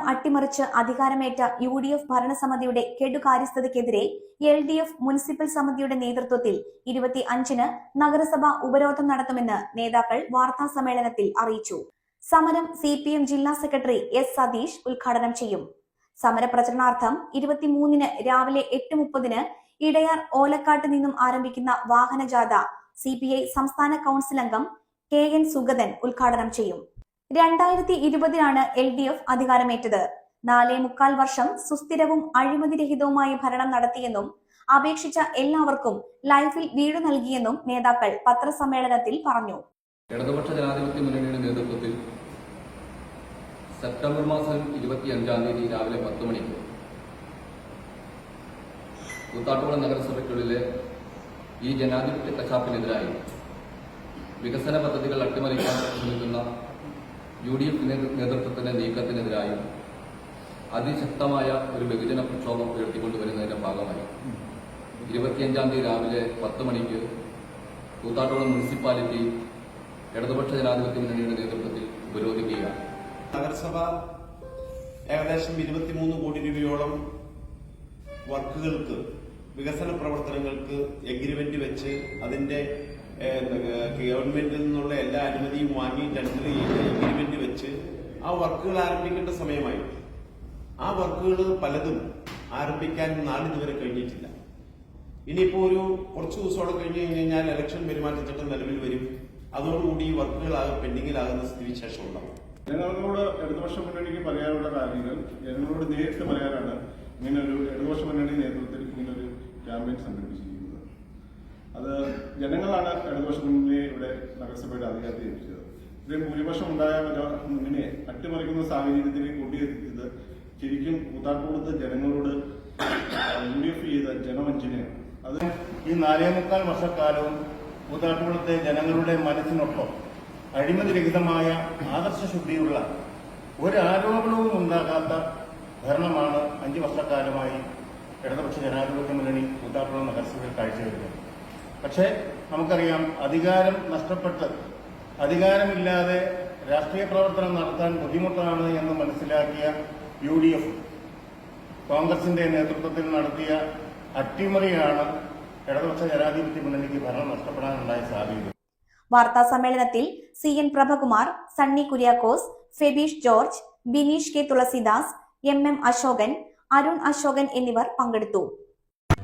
ഭരണം അട്ടിമറിച്ച് അധികാരമേറ്റ U D F ഭരണസമിതിയുടെ കെടുകാര്യസ്ഥതയ്ക്കെതിരെ എൽ ഡി എഫ് മുനിസിപ്പൽ സമിതിയുടെ നേതൃത്വത്തിൽ ഇരുപത്തി അഞ്ചിന് നഗരസഭ ഉപരോധം നടത്തുമെന്ന് നേതാക്കൾ വാർത്താ സമ്മേളനത്തിൽ അറിയിച്ചു. സമരം സി പി എം ജില്ലാ സെക്രട്ടറി എസ് സതീഷ് ഉദ്ഘാടനം ചെയ്യും. സമരപ്രചരണാർത്ഥം ഇരുപത്തിമൂന്നിന് രാവിലെ എട്ട് മുപ്പതിന് ഇടയാർ ഓലക്കാട്ട് നിന്നും ആരംഭിക്കുന്ന വാഹനജാഥ സി പി ഐ സംസ്ഥാന കൗൺസിൽ അംഗം കെ എൻ സുഗതൻ ഉദ്ഘാടനം ചെയ്യും. രണ്ടായിരത്തി ഇരുപതിലാണ് എൽ ഡി എഫ് അധികാരമേറ്റത്. നാലേ മുക്കാൽ വർഷം സുസ്ഥിരവും അഴിമതിരഹിതവുമായ ഭരണം നടത്തിയെന്നും അപേക്ഷിച്ച എല്ലാവർക്കും ലൈഫിൽ വീട് നൽകിയെന്നും നേതാക്കൾ പത്രസമ്മേളനത്തിൽ പറഞ്ഞു. ഇടതുപക്ഷ ജനാധിപത്യ മുന്നണിയുടെ നേതൃത്വത്തിൽ സെപ്റ്റംബർ മാസം ഇരുപത്തിയഞ്ചാം തീയതി രാവിലെ പത്ത് മണിക്ക് കൂത്താട്ടുകുളം നഗരസഭയ്ക്കുള്ളിലെ ഈ ജനാധിപത്യ കശാപ്പിനെതിരായി വികസന പദ്ധതികൾ അട്ടിമറിക്കാൻ ശ്രമിക്കുന്ന യു ഡി എഫ് നേതൃത്വത്തിന്റെ നീക്കത്തിനെതിരായും അതിശക്തമായ ഒരു ബഹുജന പ്രക്ഷോഭം ഉയർത്തിക്കൊണ്ടുവരുന്നതിന്റെ ഭാഗമായി. ഇരുപത്തിയഞ്ചാം തീയതി രാവിലെ പത്ത് മണിക്ക് കൂത്താട്ടോളം മുനിസിപ്പാലിറ്റി ഇടതുപക്ഷ ജനാധിപത്യ മുന്നണിയുടെ നേതൃത്വത്തിൽ ഉപരോധിക്കുകയാണ്. നഗരസഭ ഏകദേശം ഇരുപത്തിമൂന്ന് കോടി രൂപയോളം വർക്കുകൾക്ക് വികസന പ്രവർത്തനങ്ങൾക്ക് എഗ്രിമെന്റ് വെച്ച് അതിന്റെ ഗവൺമെന്റിൽ നിന്നുള്ള എല്ലാ അനുമതിയും വാങ്ങി ടെൻഡർ ചെയ്ത് എഗ്രിമെന്റ് വെച്ച് ആ വർക്കുകൾ ആരംഭിക്കേണ്ട സമയമായി. ആ വർക്കുകൾ പലതും ആരംഭിക്കാൻ നാളിതുവരെ കഴിഞ്ഞിട്ടില്ല. ഇനിയിപ്പോ ഒരു കുറച്ച് ദിവസമോടെ കഴിഞ്ഞ് കഴിഞ്ഞ് കഴിഞ്ഞാൽ ഇലക്ഷൻ പെരുമാറ്റച്ചട്ടം നിലവിൽ വരും. അതോടുകൂടി ഈ വർക്കുകൾ പെൻഡിങ്ങിലാകുന്ന സ്ഥിതിവിശേഷം ഉണ്ടാവും. ജനങ്ങളോട് ഇടതുപക്ഷ മുന്നണിക്ക് പറയാനുള്ള കാര്യങ്ങൾ ജനങ്ങളോട് നേരിട്ട് പറയാനാണ് ഇങ്ങനെ ഒരു ഇടതുപക്ഷ മുന്നണി നേതൃത്വത്തിൽ ഇങ്ങനെ ഒരു ക്യാമ്പയിൻ സംഘടിപ്പിച്ചിരിക്കുന്നത്. അത് ജനങ്ങളാണ് ഇടതുപക്ഷ മുന്നണിയെ ഇവിടെ നഗരസഭയുടെ അധികാരത്തിൽ ഏൽപ്പിച്ചത്. ഇത്രയും ഭൂരിപക്ഷം ഉണ്ടായ മുന്നണിയെ അട്ടിമറിക്കുന്ന സാഹചര്യത്തിലേക്ക് കൊണ്ടുവരുത്തിയത് ശരിക്കും കൂത്താട്ടുകൊടുത്ത ജനങ്ങളോട് യു ഡി എഫ് ചെയ്ത ജനവഞ്ചനയാണ് അത് ഈ നാലേ മുക്കാൽ വർഷക്കാലവും കൂത്താട്ടുകുളത്തെ ജനങ്ങളുടെ മനസ്സിനൊപ്പം അഴിമതിരഹിതമായ ആദർശശുദ്ധിയുള്ള ഒരു ആരോപണവും ഉണ്ടാകാത്ത ഭരണമാണ് അഞ്ചു വർഷക്കാലമായി ഇടതുപക്ഷ ജനാധിപത്യ മുന്നണി കൂത്താട്ടുകുളം നഗരസഭയിൽ കാഴ്ചവെക്കുന്നത്. പക്ഷേ നമുക്കറിയാം അധികാരം നഷ്ടപ്പെട്ട് അധികാരമില്ലാതെ രാഷ്ട്രീയ പ്രവർത്തനം നടത്താൻ ബുദ്ധിമുട്ടാണ് എന്ന് മനസ്സിലാക്കിയ യു ഡി എഫ് കോൺഗ്രസിന്റെ നേതൃത്വത്തിൽ നടത്തിയ അട്ടിമറിയാണ് ഇടതുപക്ഷ ജനാധിപത്യ മുന്നണിക്ക് ഭരണം നഷ്ടപ്പെടാനുണ്ടായ സാധ്യത. വാർത്താ സമ്മേളനത്തിൽ C N Prabhakumar Sunny Kuriakose Febeesh George Bineesh K Thulasidas M M Asokan Arun Asokan എന്നിവർ പങ്കെടുത്തു.